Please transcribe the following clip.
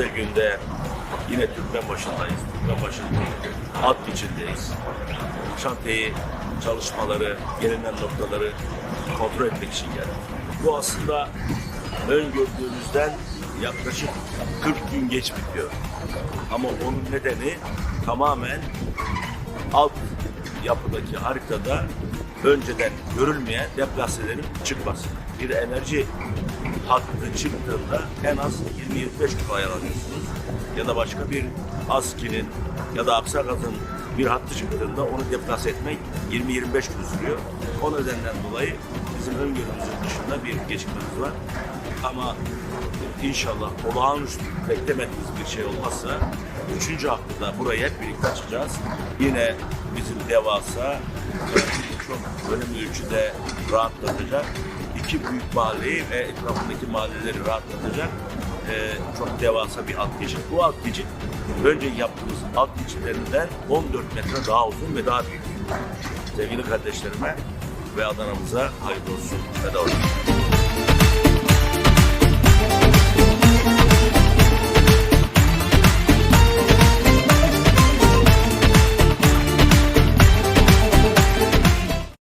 Bugün de yine Türkmenbaşı'ndayız. Türkmenbaşı alt içindeyiz. Şantiyeyi, çalışmaları, gelinen noktaları kontrol etmek için geldik. Bu aslında öngördüğümüzden yaklaşık 40 gün geç bitiyor. Ama onun nedeni tamamen alt yapıdaki haritada önceden görülmeyen deplaselerin çıkması. Bir enerji hattı çıktığında en az 20-25 kilo ayarlanıyorsunuz. Ya da başka bir ASKİ'nin ya da Aksakaz'ın bir hattı çıktığında onu deplase etmek 20-25 gün sürüyor. O nedenden dolayı bizim öngörümüzün dışında bir gecikmemiz var. Ama inşallah olağanüstü beklemediğimiz bir şey olmazsa üçüncü haftada burayı hep birlikte açacağız. Yine bizim devasa e, çok önemli ölçüde rahatlatacak iki büyük mahalleyi ve etrafındaki mahalleleri rahatlatacak e, çok devasa bir alt geçit. Bu alt geçit önce yaptığımız alt geçitlerinden 14 metre daha uzun ve daha büyük. Sevgili kardeşlerime ve Adana'mıza hayırlı olsun de olsun.